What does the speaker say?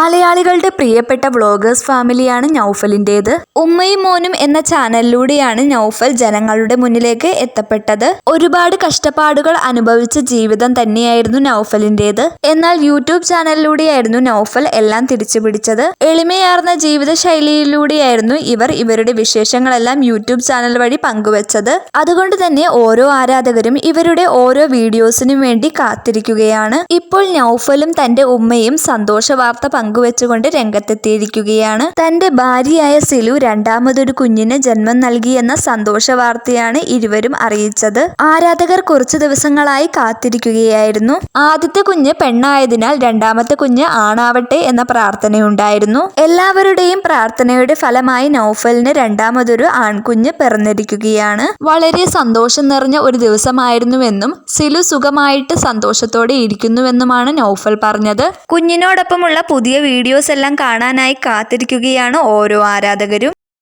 മലയാളികളുടെ പ്രിയപ്പെട്ട വ്ളോഗേഴ്സ് ഫാമിലിയാണ് നൗഫലിന്റേത് ഉമ്മയും മോനും എന്ന ചാനലിലൂടെയാണ് നൗഫൽ ജനങ്ങളുടെ മുന്നിലേക്ക് എത്തപ്പെട്ടത്. ഒരുപാട് കഷ്ടപ്പാടുകൾ അനുഭവിച്ച ജീവിതം തന്നെയായിരുന്നു നൗഫലിന്റേത് എന്നാൽ യൂട്യൂബ് ചാനലിലൂടെയായിരുന്നു നൗഫൽ എല്ലാം തിരിച്ചുപിടിച്ചത്. എളിമയാർന്ന ജീവിത ശൈലിയിലൂടെയായിരുന്നു ഇവർ ഇവരുടെ വിശേഷങ്ങളെല്ലാം യൂട്യൂബ് ചാനൽ വഴി പങ്കുവച്ചത്. അതുകൊണ്ട് തന്നെ ഓരോ ആരാധകരും ഇവരുടെ ഓരോ വീഡിയോസിനും വേണ്ടി കാത്തിരിക്കുകയാണ്. ഇപ്പോൾ നൗഫലും തന്റെ ഉമ്മയും സന്തോഷ വാർത്ത പങ്കുവെച്ചുകൊണ്ട് രംഗത്തെത്തിയിരിക്കുകയാണ്. തന്റെ ഭാര്യയായ സിലു രണ്ടാമതൊരു കുഞ്ഞിന് ജന്മം നൽകിയെന്ന സന്തോഷ വാർത്തയാണ് ഇരുവരും അറിയിച്ചത്. ആരാധകർ കുറച്ചു ദിവസങ്ങളായി കാത്തിരിക്കുകയായിരുന്നു. ആദ്യത്തെ കുഞ്ഞ് പെണ്ണായതിനാൽ രണ്ടാമത്തെ കുഞ്ഞ് ആണാവട്ടെ എന്ന പ്രാർത്ഥനയുണ്ടായിരുന്നു. എല്ലാവരുടെയും പ്രാർത്ഥനയുടെ ഫലമായി നൌഫലിന് രണ്ടാമതൊരു ആൺകുഞ്ഞ് പിറന്നിരിക്കുകയാണ്. വളരെ സന്തോഷം നിറഞ്ഞ ഒരു ദിവസമായിരുന്നുവെന്നും സിലു സുഖമായിട്ട് സന്തോഷത്തോടെ ഇരിക്കുന്നുവെന്നുമാണ് നൌഫൽ പറഞ്ഞത്. കുഞ്ഞിനോടൊപ്പമുള്ള പുതിയ വീഡിയോസ് എല്ലാം കാണാനായി കാത്തിരിക്കുകയാണ് ഓരോ ആരാധകരും.